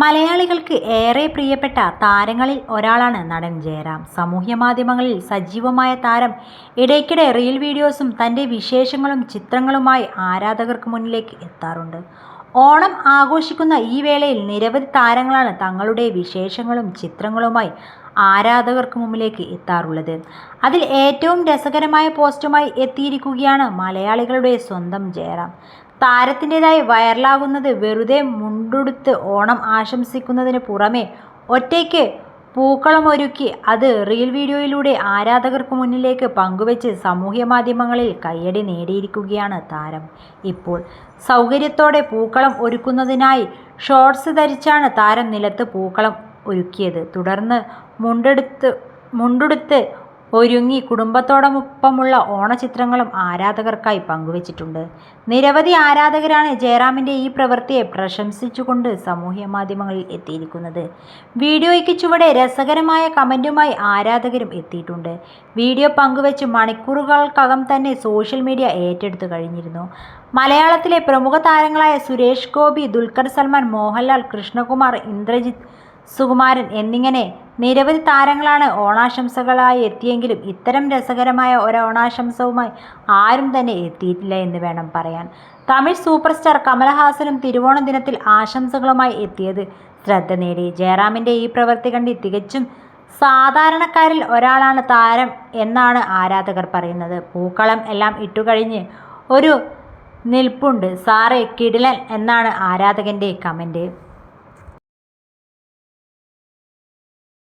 മലയാളികൾക്ക് ഏറെ പ്രിയപ്പെട്ട താരങ്ങളിൽ ഒരാളാണ് നടൻ ജയറാം. സാമൂഹ്യ മാധ്യമങ്ങളിൽ സജീവമായ താരം ഇടയ്ക്കിടെ റീൽ വീഡിയോസും തന്റെ വിശേഷങ്ങളും ചിത്രങ്ങളുമായി ആരാധകർക്ക് മുന്നിലേക്ക് എത്താറുണ്ട്. ഓണം ആഘോഷിക്കുന്ന ഈ വേളയിൽ നിരവധി താരങ്ങളാണ് തങ്ങളുടെ വിശേഷങ്ങളും ചിത്രങ്ങളുമായി ആരാധകർക്ക് മുമ്പിലേക്ക് എത്താറുള്ളത്. അതിൽ ഏറ്റവും രസകരമായ പോസ്റ്റുമായി എത്തിയിരിക്കുകയാണ് മലയാളികളുടെ സ്വന്തം ജയറാം. താരത്തിന്റെതായി വൈറലാകുന്നത് വെറുതെ മുണ്ടുടുത്ത് ഓണം ആശംസിക്കുന്നതിന് പുറമെ ഒറ്റയ്ക്ക് പൂക്കളമൊരുക്കി അത് റീൽ വീഡിയോയിലൂടെ ആരാധകർക്ക് മുന്നിലേക്ക് പങ്കുവച്ച് സാമൂഹ്യ മാധ്യമങ്ങളിൽ കയ്യടി നേടിയിരിക്കുകയാണ് താരം. ഇപ്പോൾ സൗകര്യത്തോടെ പൂക്കളം ഒരുക്കുന്നതിനായി ഷോർട്സ് ധരിച്ചാണ് താരം നിലത്ത് പൂക്കളം ഒരുക്കിയത്. തുടർന്ന് മുണ്ടെടുത്ത് മുണ്ടുടുത്ത് ഒരുങ്ങി കുടുംബത്തോടൊപ്പമുള്ള ഓണചിത്രങ്ങളും ആരാധകർക്കായി പങ്കുവച്ചിട്ടുണ്ട്. നിരവധി ആരാധകരാണ് ജയറാമിന്റെ ഈ പ്രവൃത്തിയെ പ്രശംസിച്ചുകൊണ്ട് സാമൂഹ്യ മാധ്യമങ്ങളിൽ എത്തിയിരിക്കുന്നത്. വീഡിയോയ്ക്ക് ചുവടെ രസകരമായ കമന്റുമായി ആരാധകരും എത്തിയിട്ടുണ്ട്. വീഡിയോ പങ്കുവച്ച് മണിക്കൂറുകൾക്കകം തന്നെ സോഷ്യൽ മീഡിയ ഏറ്റെടുത്തു കഴിഞ്ഞിരുന്നു. മലയാളത്തിലെ പ്രമുഖ താരങ്ങളായ സുരേഷ് ഗോപി ദുൽഖർ സൽമാൻ മോഹൻലാൽ കൃഷ്ണകുമാർ ഇന്ദ്രജിത്ത് സുകുമാരൻ എന്നിങ്ങനെ നിരവധി താരങ്ങളാണ് ഓണാശംസകളായി എത്തിയെങ്കിലും ഇത്തരം രസകരമായ ഒരു ഓണാശംസവുമായി ആരും തന്നെ എത്തിയിട്ടില്ല എന്ന് വേണം പറയാൻ. തമിഴ് സൂപ്പർ സ്റ്റാർ കമലഹാസനും തിരുവോണ ദിനത്തിൽ ആശംസകളുമായി എത്തിയത് ശ്രദ്ധ നേടി. ജയറാമിന്റെ ഈ പ്രവൃത്തി കണ്ടി തികച്ചും സാധാരണക്കാരിൽ ഒരാളാണ് താരം എന്നാണ് ആരാധകർ പറയുന്നത്. പൂക്കളം എല്ലാം ഇട്ടുകഴിഞ്ഞ് ഒരു നിൽപ്പുണ്ട്. സാറേ കിടിലൻ എന്നാണ് ആരാധകന്റെ കമന്റ്